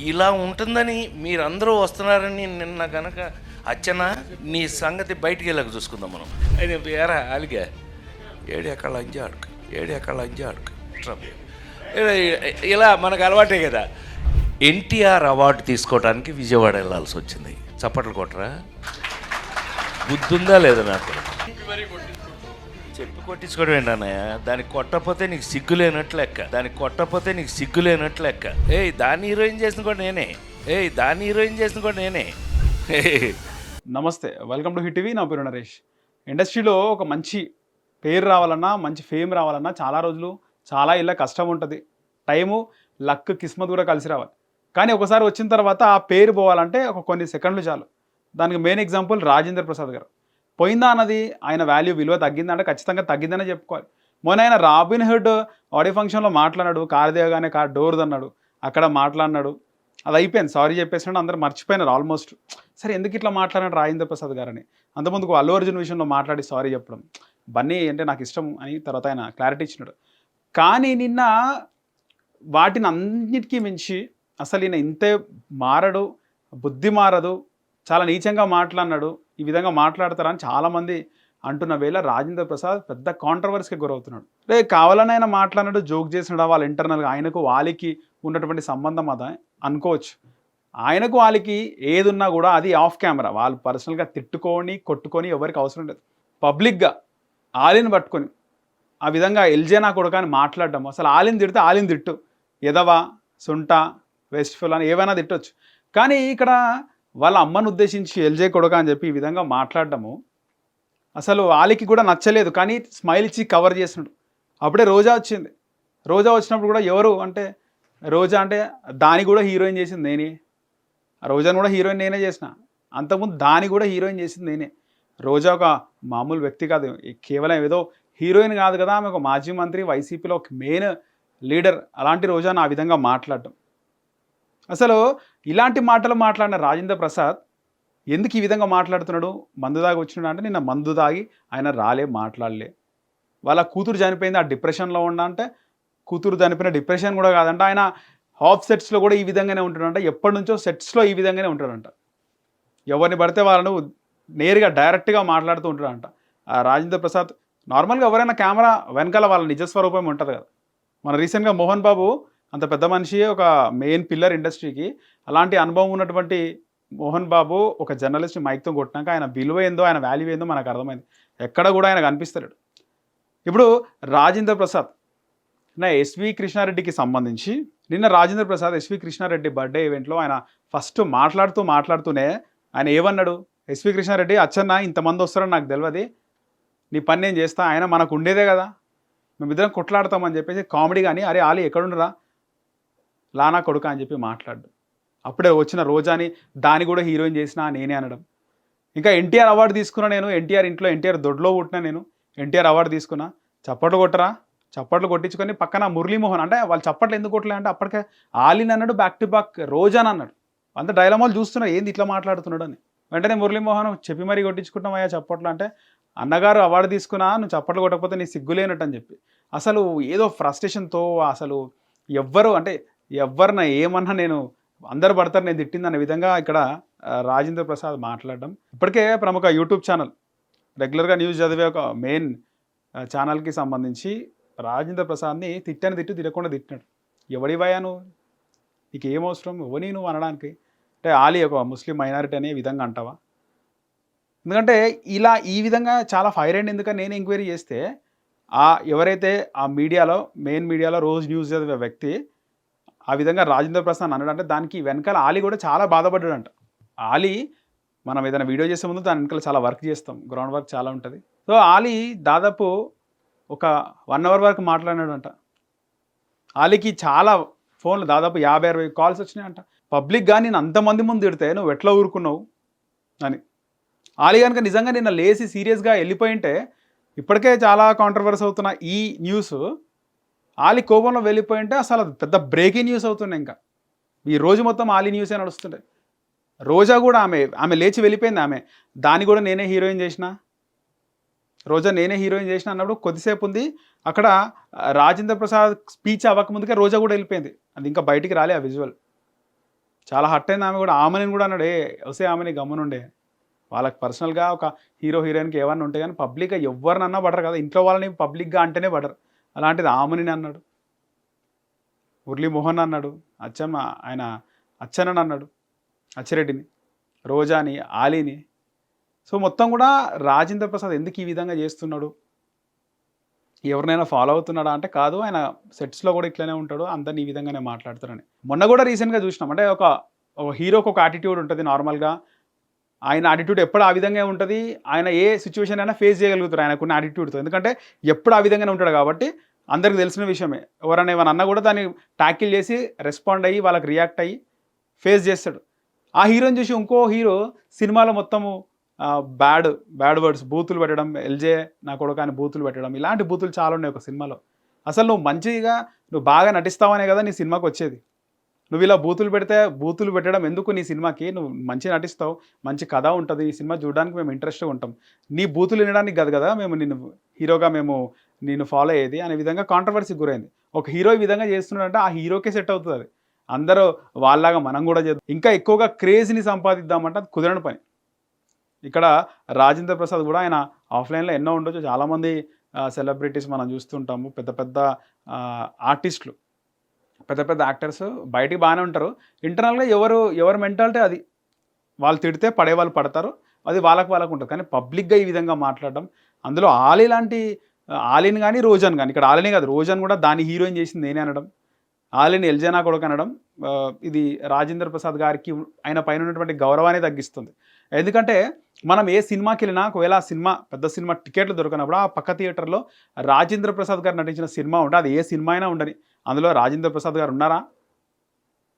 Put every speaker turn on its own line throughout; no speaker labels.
ఇలా ఉంటుందని మీరందరూ వస్తున్నారని నిన్న గనక అచ్చన నీ సంగతి బయటికి వెళ్ళక చూసుకుందాం మనం. ఆయన వేరా అలిగా ఏడు ఎక్కడ లంజ ఆడుకు ఏడు ఎక్కడ లంజ ట్రమ్. ఇలా- ఇలా మనకు అలవాటే కదా. ఎన్టీఆర్ అవార్డు తీసుకోవడానికి విజయవాడ వెళ్ళాల్సి వచ్చింది. చప్పట్లు కొట్టరా? బుద్ధుందా లేదా నాకు? చెప్పి కొట్టించుకోవడం ఏంటన్నయ్య? దానికి కొట్టకపోతే నీకు సిగ్గు లేనట్లు లెక్క. దానికి కొట్టకపోతే నీకు సిగ్గు లేనట్లు లెక్క. ఏయ్ దాన్ని హీరోయిన్ చేసిన కూడా నేనే. ఏయ్ దాన్ని హీరోయిన్ చేసిన కూడా నేనే.
నమస్తే వెల్కమ్ టు హిట్ టీవీ. నా పేరు నరేష్. ఇండస్ట్రీలో ఒక మంచి పేరు రావాలన్నా మంచి ఫేమ్ రావాలన్నా చాలా రోజులు చాలా ఇళ్ళ కష్టం ఉంటుంది. టైము లక్ కిస్మత్ కూడా కలిసి రావాలి. కానీ ఒకసారి వచ్చిన తర్వాత ఆ పేరు పోవాలంటే ఒక కొన్ని సెకండ్లు చాలు. దానికి మెయిన్ ఎగ్జాంపుల్ రాజేంద్ర ప్రసాద్ గారు. పోయిందా అన్నది? ఆయన వాల్యూ విలువ తగ్గిందంటే ఖచ్చితంగా తగ్గిందనే చెప్పుకోవాలి. మొన్న ఆయన రాబిన్ హుడ్ ఆడియో ఫంక్షన్లో మాట్లాడాడు కారు దిగగానే కార్ డోర్ది అన్నాడు అక్కడ మాట్లాడినాడు. అది అయిపోయింది. సారీ చెప్పేసినాడు అందరూ మర్చిపోయినారు ఆల్మోస్ట్ సరే ఎందుకు ఇట్లా మాట్లాడినాడు రాజేంద్ర ప్రసాద్ గారని? అంతకుముందుకు అల్లు అర్జున్ విషయంలో మాట్లాడి సారీ చెప్పడం. బన్నీ అంటే నాకు ఇష్టం అని తర్వాత ఆయన క్లారిటీ ఇచ్చినాడు. కానీ నిన్న వాటిని అన్నిటికీ మించి అసలు ఈయన ఇంతే మారడు బుద్ధి మారదు చాలా నీచంగా మాట్లాడినాడు. ఈ విధంగా మాట్లాడతారని చాలామంది అంటున్న వేళ రాజేంద్ర ప్రసాద్ పెద్ద కాంట్రవర్సీకి గురవుతున్నాడు. రే కావాలని ఆయన మాట్లాడినాడు జోక్ చేసినాడు వాళ్ళ ఇంటర్నల్గా ఆయనకు వాళ్ళకి ఉన్నటువంటి సంబంధం అదా? అనుకోవచ్చు. ఆయనకు వాళ్ళకి ఏదున్నా కూడా అది ఆఫ్ కెమెరా వాళ్ళు పర్సనల్గా తిట్టుకొని కొట్టుకొని ఎవరికి అవసరం లేదు. పబ్లిక్గా ఆలిని పట్టుకొని ఆ విధంగా ఎల్జే నా కొడుకు అని మాట్లాడడం. అసలు ఆలిని తిడితే ఆలిని తిట్టు. ఎదవా సుంట వెస్ట్ఫుల్ అని ఏవైనా తిట్టొచ్చు. కానీ ఇక్కడ వాళ్ళ అమ్మను ఉద్దేశించి ఎల్జే కొడుక అని చెప్పి ఈ విధంగా మాట్లాడడము అసలు వాళ్ళకి కూడా నచ్చలేదు కానీ స్మైల్ ఇచ్చి కవర్ చేసినాడు. అప్పుడే రోజా వచ్చింది. రోజా వచ్చినప్పుడు కూడా ఎవరు అంటే రోజా అంటే దాని కూడా హీరోయిన్ చేసింది నేనే. ఆ రోజాను కూడా హీరోయిన్ నేనే చేసిన. అంతకుముందు దాని కూడా హీరోయిన్ చేసింది నేనే. రోజా ఒక మామూలు వ్యక్తి కాదు కేవలం ఏదో హీరోయిన్ కాదు కదా ఆమె ఒక మాజీ మంత్రి వైసీపీలో ఒక మెయిన్ లీడర్ అలాంటి రోజాను ఆ విధంగా మాట్లాడటం. అసలు ఇలాంటి మాటలు మాట్లాడిన రాజేంద్ర ప్రసాద్ ఎందుకు ఈ విధంగా మాట్లాడుతున్నాడు? మందు దాగి వచ్చినాడు అంటే నిన్న మందు దాగి ఆయన రాలే మాట్లాడలే. వాళ్ళ కూతురు చనిపోయింది ఆ డిప్రెషన్లో ఉండ అంటే కూతురు చనిపోయిన డిప్రెషన్ కూడా కాదంట. ఆయన హాఫ్ సెట్స్లో కూడా ఈ విధంగానే ఉంటాడంట ఎప్పటి నుంచో సెట్స్లో ఈ విధంగానే ఉంటాడంట ఎవరిని పడితే వాళ్ళను నేరుగా డైరెక్ట్గా మాట్లాడుతూ ఉంటాడంట ఆ రాజేంద్ర ప్రసాద్ నార్మల్గా ఎవరైనా కెమెరా వెనకాల వాళ్ళ నిజస్వరూపం ఉంటుంది కదా. మన రీసెంట్గా మోహన్ బాబు అంత పెద్ద మనిషి ఒక మెయిన్ పిల్లర్ ఇండస్ట్రీకి అలాంటి అనుభవం ఉన్నటువంటి మోహన్ బాబు ఒక జర్నలిస్ట్ మైక్తో కొట్టినాక ఆయన విలువ ఏందో ఆయన వాల్యూ ఏందో మనకు అర్థమైంది. ఎక్కడ కూడా ఆయన కనిపిస్తలేడు ఇప్పుడు రాజేంద్ర ప్రసాద్ నా ఎస్వి కృష్ణారెడ్డికి సంబంధించి నిన్న రాజేంద్ర ప్రసాద్ ఎస్వి కృష్ణారెడ్డి బర్త్డే ఈవెంట్లో ఆయన ఫస్ట్ మాట్లాడుతూ మాట్లాడుతూనే ఆయన ఏమన్నాడు? ఎస్వి కృష్ణారెడ్డి అచ్చన్న ఇంతమంది వస్తారని నాకు తెలియదు నీ పని నేను చేస్తా ఆయన మనకు ఉండేదే కదా. మేమిద్దరం కొట్లాడతామని చెప్పేసి కామెడీ కానీ అరే ఆలి ఎక్కడుండరా? లానా కొడుక అని చెప్పి మాట్లాడు అప్పుడే వచ్చిన రోజాని దాన్ని కూడా హీరోయిన్ చేసిన నేనే అనడం. ఇంకా ఎన్టీఆర్ అవార్డు తీసుకున్నా నేను ఎన్టీఆర్ ఇంట్లో ఎన్టీఆర్ దొడ్లో పుట్టినా నేను ఎన్టీఆర్ అవార్డు తీసుకున్నా. చప్పట్లు కొట్టరా? చప్పట్లు కొట్టించుకొని పక్కన మురళీమోహన్ అంటే వాళ్ళు చప్పట్లు ఎందుకు కొట్టలే అంటే అప్పటికే ఆలిన్ అన్నాడు బ్యాక్ టు బ్యాక్ రోజాన్ అన్నాడు. అంత డైలమాలు చూస్తున్నారు ఏంది ఇట్లా మాట్లాడుతున్నాడు అని. వెంటనే మురళీమోహన్ చెప్పి మరీ కొట్టించుకుంటాం అయ్యా చప్పట్లు అంటే అన్నగారు అవార్డు తీసుకున్నా నువ్వు చప్పట్లు కొట్టకపోతే నీ సిగ్గులేనట్టు అని చెప్పి. అసలు ఏదో ఫ్రస్ట్రేషన్తో అసలు ఎవ్వరు అంటే ఎవరిన ఏమన్నా నేను అందరు పడతారు నేను తిట్టింది అనే విధంగా ఇక్కడ రాజేంద్ర ప్రసాద్ మాట్లాడడం. ఇప్పటికే ప్రముఖ యూట్యూబ్ ఛానల్ రెగ్యులర్గా న్యూస్ చదివే ఒక మెయిన్ ఛానల్కి సంబంధించి రాజేంద్ర ప్రసాద్ని తిట్టని తిట్టు తిరగకుండా తిట్టినాడు. ఎవడి నువ్వు? నీకు ఏం అవసరం? ఎవని నువ్వు అనడానికి? అంటే ఆలీ ఒక ముస్లిం మైనారిటీ అనే విధంగా అంటావా? ఎందుకంటే ఇలా ఈ విధంగా చాలా ఫైర్ అయింది ఎందుకని నేను ఎంక్వైరీ చేస్తే ఆ ఎవరైతే ఆ మీడియాలో మెయిన్ మీడియాలో రోజు న్యూస్ చదివే వ్యక్తి ఆ విధంగా రాజేంద్ర ప్రసాద్ అన్నాడు అంటే దానికి వెనకాల ఆలీ కూడా చాలా బాధపడ్డాడంట. ఆలీ మనం ఏదైనా వీడియో చేసే ముందు దాని వెనకాల చాలా వర్క్ చేస్తాం. గ్రౌండ్ వర్క్ చాలా ఉంటుంది. సో ఆలీ దాదాపు ఒక వన్ అవర్ వరకు మాట్లాడినాడంట. ఆలీకి చాలా ఫోన్లు దాదాపు యాభై అరవై కాల్స్ వచ్చినాయంట. పబ్లిక్గా నేను అంతమంది ముందు తిడితే నువ్వు ఎట్లా ఊరుకున్నావు? అని. ఆలీ కనుక నిజంగా నిన్న లేచి సీరియస్గా వెళ్ళిపోయి ఉంటే ఇప్పటికే చాలా కాంట్రవర్సీ అవుతున్న ఈ న్యూస్ ఆలి కోపంలో వెళ్ళిపోయి ఉంటే అసలు పెద్ద బ్రేకింగ్ న్యూస్ అవుతుండే ఇంకా. ఈ రోజు మొత్తం ఆలి న్యూసే నడుస్తుండే. రోజా కూడా ఆమె ఆమె లేచి వెళ్ళిపోయింది ఆమె. దాన్ని కూడా నేనే హీరోయిన్ చేసిన? రోజా నేనే హీరోయిన్ చేసిన అన్నప్పుడు కొద్దిసేపు ఉంది. అక్కడ రాజేంద్ర ప్రసాద్ స్పీచ్ అవ్వకముందుకే రోజా కూడా వెళ్ళిపోయింది. అది ఇంకా బయటికి రాలే ఆ విజువల్ చాలా హట్ అయింది ఆమె కూడా. ఆమెని కూడా అన్నాడు ఏ వస్తే ఆమెని గమ్మునుండే. వాళ్ళకి పర్సనల్గా ఒక హీరో హీరోయిన్కి ఏమన్నా ఉంటే కానీ పబ్లిక్గా ఎవరినన్నా పడరు కదా. ఇంట్లో వాళ్ళని పబ్లిక్గా అంటేనే పడరు. అలాంటిది ఆమెని అన్నాడు. మురళీమోహన్ అన్నాడు. అచ్చమ్మ ఆయన అచ్చనని అన్నాడు. అచ్చిరెడ్డిని రోజాని ఆలీని. సో మొత్తం కూడా రాజేంద్ర ప్రసాద్ ఎందుకు ఈ విధంగా చేస్తున్నాడు? ఎవరినైనా ఫాలో అవుతున్నాడా అంటే కాదు ఆయన సెట్స్లో కూడా ఇట్లనే ఉంటాడు అందరిని ఈ విధంగానే మాట్లాడతారని. మొన్న కూడా రీసెంట్గా చూసినాం. అంటే ఒక ఒక హీరోకి ఒక యాటిట్యూడ్ ఉంటుంది నార్మల్గా. ఆయన యాటిట్యూడ్ ఎప్పుడు ఆ విధంగా ఉంటుంది? ఆయన ఏ సిచ్యువేషన్ అయినా ఫేస్ చేయగలుగుతారు ఆయనకున్న యాటిట్యూడ్తో ఎందుకంటే ఎప్పుడు ఆ విధంగానే ఉంటాడు కాబట్టి అందరికి తెలిసిన విషయమే. ఎవరైనా ఏమైనా అన్నా కూడా దాన్ని ట్యాకిల్ చేసి రెస్పాండ్ అయ్యి వాళ్ళకి రియాక్ట్ అయ్యి ఫేస్ చేస్తాడు. ఆ హీరోని చూసి ఇంకో హీరో సినిమాలో మొత్తము బ్యాడ్ బ్యాడ్ వర్డ్స్ బూతులు పెట్టడం ఎల్జే నా కొడుకు అని బూతులు పెట్టడం ఇలాంటి బూతులు చాలా ఉన్నాయి ఒక సినిమాలో. అసలు నువ్వు మంచిగా నువ్వు బాగా నటిస్తావనే కదా నీ సినిమాకి వచ్చేది. నువ్వు ఇలా బూతులు పెడితే బూతులు పెట్టడం ఎందుకు నీ సినిమాకి? నువ్వు మంచి నటిస్తావు మంచి కథ ఉంటుంది ఈ సినిమా చూడడానికి మేము ఇంట్రెస్ట్గా ఉంటాం. నీ బూతులు వినడానికి కాదు కదా మేము నిన్ను హీరోగా మేము నేను ఫాలో అయ్యేది అనే విధంగా కాంట్రవర్సీకి గురైంది. ఒక హీరో ఈ విధంగా చేస్తున్నాడంటే ఆ హీరోకే సెట్ అవుతుంది. అది అందరూ వాళ్ళలాగా మనం కూడా చేద్దాం. ఇంకా ఎక్కువగా క్రేజ్ని సంపాదిద్దామంటే అది కుదరని పని. ఇక్కడ రాజేంద్ర ప్రసాద్ కూడా ఆయన ఆఫ్లైన్లో ఎన్నో ఉండొచ్చు. చాలామంది సెలబ్రిటీస్ మనం చూస్తుంటాము. పెద్ద పెద్ద ఆర్టిస్టులు పెద్ద పెద్ద యాక్టర్స్ బయటికి బాగానే ఉంటారు. ఇంటర్నల్గా ఎవరు ఎవరు మెంటాలిటీ అది. వాళ్ళు తిడితే పడే వాళ్ళు పడతారు. అది వాళ్ళకు వాళ్ళకు ఉంటుంది. కానీ పబ్లిక్గా ఈ విధంగా మాట్లాడడం అందులో ఆలీ లాంటి ఆలిన్ కానీ రోజాన్ కానీ ఇక్కడ ఆలీనే కాదు రోజాన్ కూడా దాని హీరోయిన్ చేసింది నేనే అనడం. ఆలీని ఎల్జనా కొడుకు అనడం ఇది రాజేంద్ర ప్రసాద్ గారికి ఆయన పైన ఉన్నటువంటి గౌరవాన్ని తగ్గిస్తుంది. ఎందుకంటే మనం ఏ సినిమాకి వెళ్ళినా ఒకవేళ ఆ సినిమా పెద్ద సినిమా టికెట్లు దొరికినప్పుడు ఆ పక్క థియేటర్లో రాజేంద్ర ప్రసాద్ గారు నటించిన సినిమా ఉంటే అది ఏ సినిమా అయినా ఉండని. అందులో రాజేంద్ర ప్రసాద్ గారు ఉన్నారా?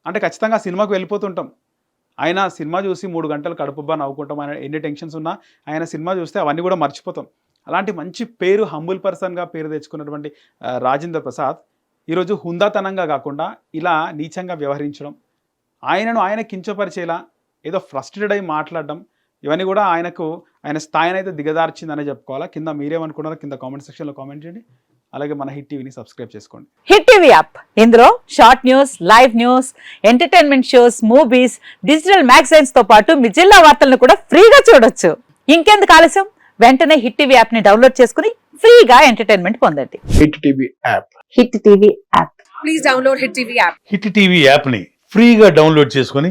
అంటే ఖచ్చితంగా ఆ సినిమాకు వెళ్ళిపోతుంటాం. ఆయన సినిమా చూసి మూడు గంటలు కడుపుబ్బా నవ్వుకుంటాం. ఆయన ఎన్ని టెన్షన్స్ ఉన్నా ఆయన సినిమా చూస్తే అవన్నీ కూడా మర్చిపోతాం. అలాంటి మంచి పేరు హంబుల్ పర్సన్గా పేరు తెచ్చుకున్నటువంటి రాజేంద్ర ప్రసాద్ ఈరోజు హుందాతనంగా కాకుండా ఇలా నీచంగా వ్యవహరించడం. ఆయనను ఆయన కించపరిచేలా ఏదో ఫ్రస్ట్రేటెడ్ అయి మాట్లాడడం ఇవన్నీ కూడా ఆయనకు ఆయన స్థాయిని అయితే దిగదార్చిందనే చెప్పుకోవాలా? కింద మీరేమనుకున్నారో కింద కామెంట్ సెక్షన్లో కామెంట్ చేయండి. అలాగే మన హిట్ టీవీని సబ్స్క్రైబ్ చేసుకోండి.
హిట్ టీవీ యాప్ ఇందులో short news live news entertainment shows movies digital మ్యాగజైన్స్తో పాటు మీ జిల్లా వార్తలను కూడా ఫ్రీగా చూడొచ్చు. ఇంకెందుకు ఆలస్యం? వెంటనే హిట్ టీవీ యాప్ని డౌన్లోడ్ చేసుకుని ఫ్రీగా ఎంటర్టైన్మెంట్ పొందండి.
Hit TV app
hit TV app
please download Hit TV app.
Hit TV యాప్ని ఫ్రీగా డౌన్లోడ్ చేసుకొని